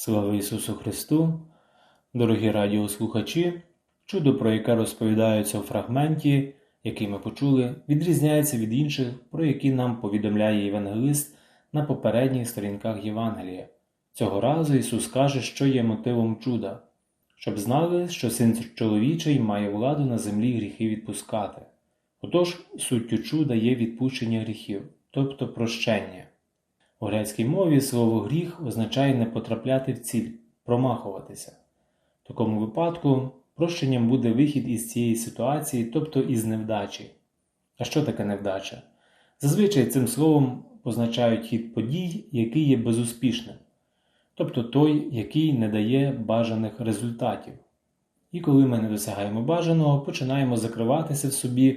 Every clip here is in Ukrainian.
Слава Ісусу Христу! Дорогі радіослухачі! Чудо, про яке розповідається у фрагменті, який ми почули, відрізняється від інших, про які нам повідомляє Євангелист на попередніх сторінках Євангелія. Цього разу Ісус каже, що є мотивом чуда, щоб знали, що син чоловічий має владу на землі гріхи відпускати. Отож, суттю чуда є відпущення гріхів, тобто прощення. У грецькій мові слово гріх означає не потрапляти в ціль, промахуватися. В такому випадку прощенням буде вихід із цієї ситуації, тобто із невдачі. А що таке невдача? Зазвичай цим словом позначають хід подій, який є безуспішним, тобто той, який не дає бажаних результатів. І коли ми не досягаємо бажаного, починаємо закриватися в собі,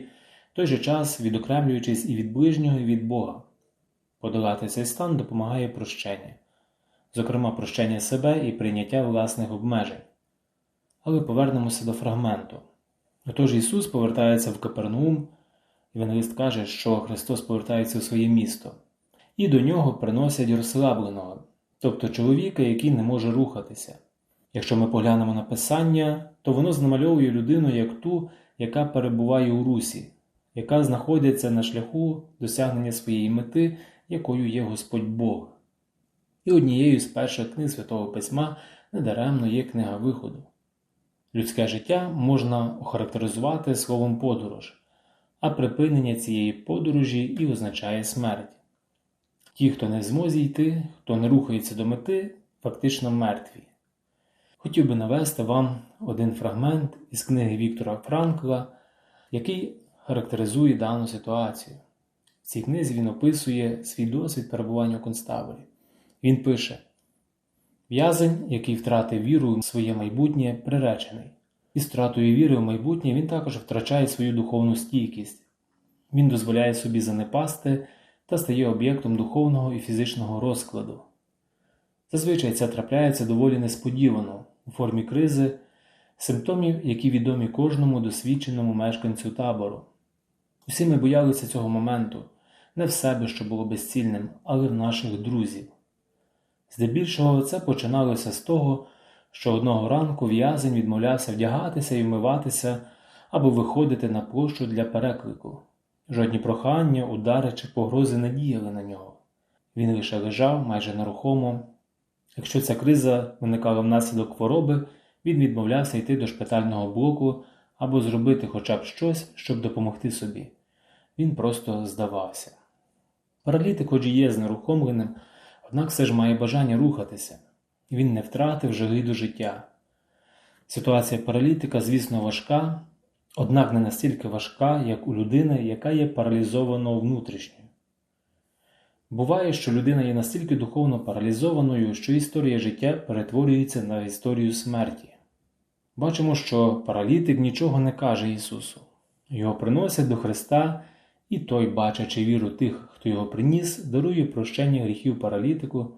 в той же час відокремлюючись і від ближнього, і від Бога. Подолати цей стан допомагає прощення, зокрема прощення себе і прийняття власних обмежень. Але повернемося до фрагменту. Отож Ісус повертається в Капернаум, Євангелист каже, що Христос повертається у своє місто, і до нього приносять розслабленого, тобто чоловіка, який не може рухатися. Якщо ми поглянемо на Писання, то воно знамальовує людину як ту, яка перебуває у русі, яка знаходиться на шляху досягнення своєї мети, якою є Господь Бог. І однією з перших книг Святого Письма недаремно є книга виходу. Людське життя можна охарактеризувати словом подорож, а припинення цієї подорожі і означає смерть. Ті, хто не в змозі йти, хто не рухається до мети, фактично мертві. Хотів би навести вам один фрагмент із книги Віктора Франкла, який характеризує дану ситуацію. Цій книзі він описує свій досвід перебування у концтаборі. Він пише: В'язень, який втратив віру в своє майбутнє, приречений. Із втратою віри в майбутнє він також втрачає свою духовну стійкість. Він дозволяє собі занепасти та стає об'єктом духовного і фізичного розкладу. Зазвичай це трапляється доволі несподівано у формі кризи, симптомів, які відомі кожному досвідченому мешканцю табору. Усі ми боялися цього моменту, не в себе, що було безцільним, але в наших друзів. Здебільшого це починалося з того, що одного ранку в'язень відмовлявся вдягатися і вмиватися або виходити на площу для переклику. Жодні прохання, удари чи погрози не діяли на нього. Він лише лежав майже нерухомо. Якщо ця криза виникала внаслідок хвороби, він відмовлявся йти до шпитального блоку або зробити хоча б щось, щоб допомогти собі. Він просто здавався. Паралітик, хоч і є знерухомленим, однак все ж має бажання рухатися, він не втратив жаги до життя. Ситуація паралітика, звісно, важка, однак не настільки важка, як у людини, яка є паралізовано внутрішньо. Буває, що людина є настільки духовно паралізованою, що історія життя перетворюється на історію смерті. Бачимо, що паралітик нічого не каже Ісусу. Його приносять до Христа, і той, бачачи віру тих, хто його приніс, дарує прощення гріхів паралітику,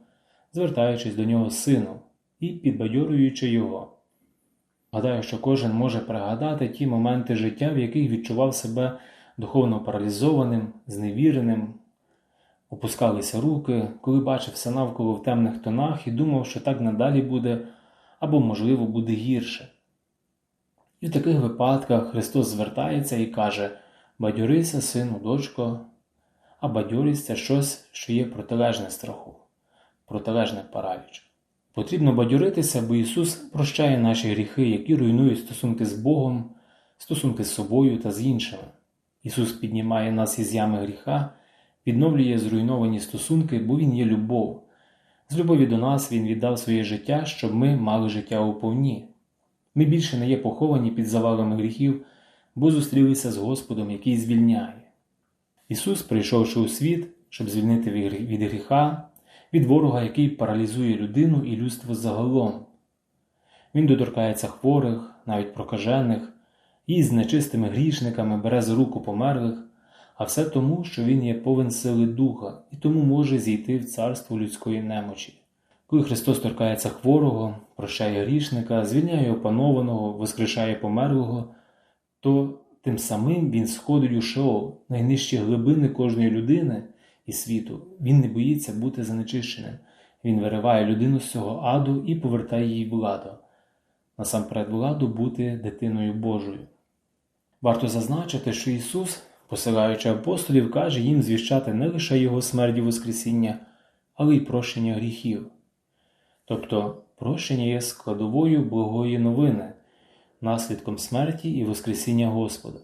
звертаючись до нього сину і підбадьорюючи його. Гадаю, що кожен може пригадати ті моменти життя, в яких відчував себе духовно паралізованим, зневіреним, опускалися руки, коли бачив все навколо в темних тонах і думав, що так надалі буде або, можливо, буде гірше. І в таких випадках Христос звертається і каже Бадьорися, сину, дочко, а бадьорість це щось, що є протилежне страху, протилежне параліч. Потрібно бадьоритися, бо Ісус прощає наші гріхи, які руйнують стосунки з Богом, стосунки з собою та з іншими. Ісус піднімає нас із ями гріха, відновлює зруйновані стосунки, бо Він є любов. З любові до нас Він віддав своє життя, щоб ми мали життя у повні. Ми більше не є поховані під завалами гріхів, бо зустрілися з Господом, який звільняє. Ісус, прийшовши у світ, щоб звільнити від гріха, від ворога, який паралізує людину і людство загалом. Він доторкається хворих, навіть прокажених, і з нечистими грішниками бере за руку померлих, а все тому, що він є повен сили духа і тому може зійти в царство людської немочі. Коли Христос торкається хворого, прощає грішника, звільняє опанованого, воскрешає померлого, то тим самим Він сходить у шоу, найнижчі глибини кожної людини і світу. Він не боїться бути занечищеним. Він вириває людину з цього аду і повертає їй владу. Насамперед владу бути дитиною Божою. Варто зазначити, що Ісус, посилаючи апостолів, каже їм звіщати не лише Його смерть і Воскресіння, але й прощення гріхів. Тобто прощення є складовою благої новини, наслідком смерті і Воскресіння Господа.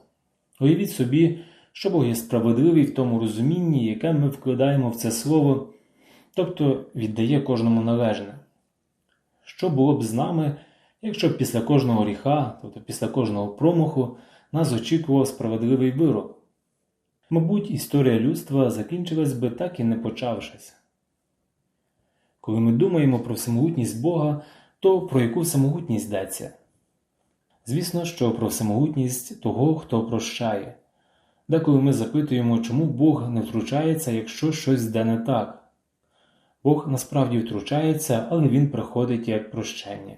Уявіть собі, що Бог є справедливий в тому розумінні, яке ми вкладаємо в це слово, тобто віддає кожному належне. Що було б з нами, якщо б після кожного гріха, тобто після кожного промаху, нас очікував справедливий вирок? Мабуть, історія людства закінчилась би так і не почавшись. Коли ми думаємо про всемогутність Бога, то про яку всемогутність йдеться? Звісно, що про всемогутність того, хто прощає. Деколи ми запитуємо, чому Бог не втручається, якщо щось йде не так. Бог насправді втручається, але Він приходить як прощення.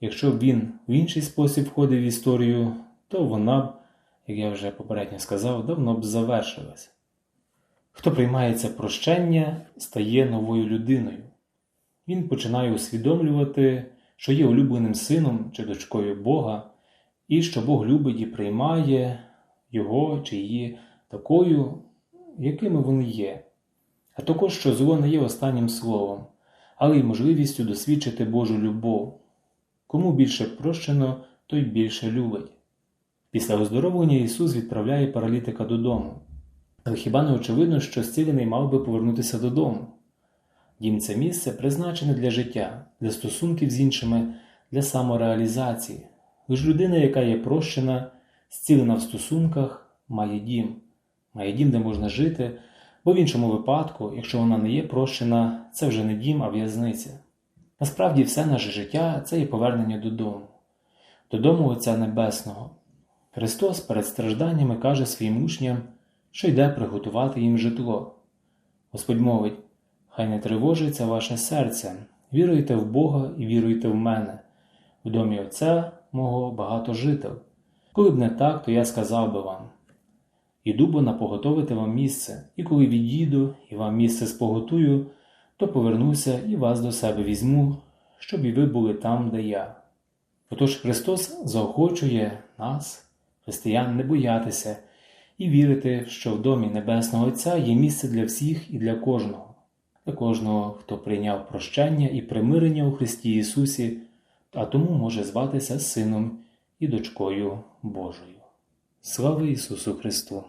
Якщо б він в інший спосіб входив в історію, то вона б, як я вже попередньо сказав, давно б завершилась. Хто приймає це прощення, стає новою людиною. Він починає усвідомлювати, що є улюбленим сином чи дочкою Бога, і що Бог любить і приймає його чи її такою, якими вони є, а також що зло не є останнім словом, але й можливістю досвідчити Божу любов. Кому більше прощено, той більше любить. Після оздоровлення Ісус відправляє паралітика додому. Але хіба не очевидно, що зцілений мав би повернутися додому? Дім це місце призначене для життя, для стосунків з іншими, для самореалізації. Лиш людина, яка є прощена, зцілена в стосунках, має дім, має дім, де можна жити, бо в іншому випадку, якщо вона не є прощена, це вже не дім, а в'язниця. Насправді, все наше життя це є повернення додому, додому Отця Небесного. Христос перед стражданнями каже своїм учням, що йде приготувати їм житло. Господь мовить, хай не тривожиться ваше серце, віруйте в Бога і віруйте в мене. В домі Отця мого багато жител. Коли б не так, то я сказав би вам. Іду бо напоготовити вам місце, і коли відійду і вам місце споготую, то повернуся і вас до себе візьму, щоб і ви були там, де я. Отож Христос заохочує нас, християн, не боятися і вірити, що в домі Небесного Отця є місце для всіх і для кожного, для кожного, хто прийняв прощання і примирення у Христі Ісусі, а тому може зватися Сином і дочкою Божою. Слава Ісусу Христу!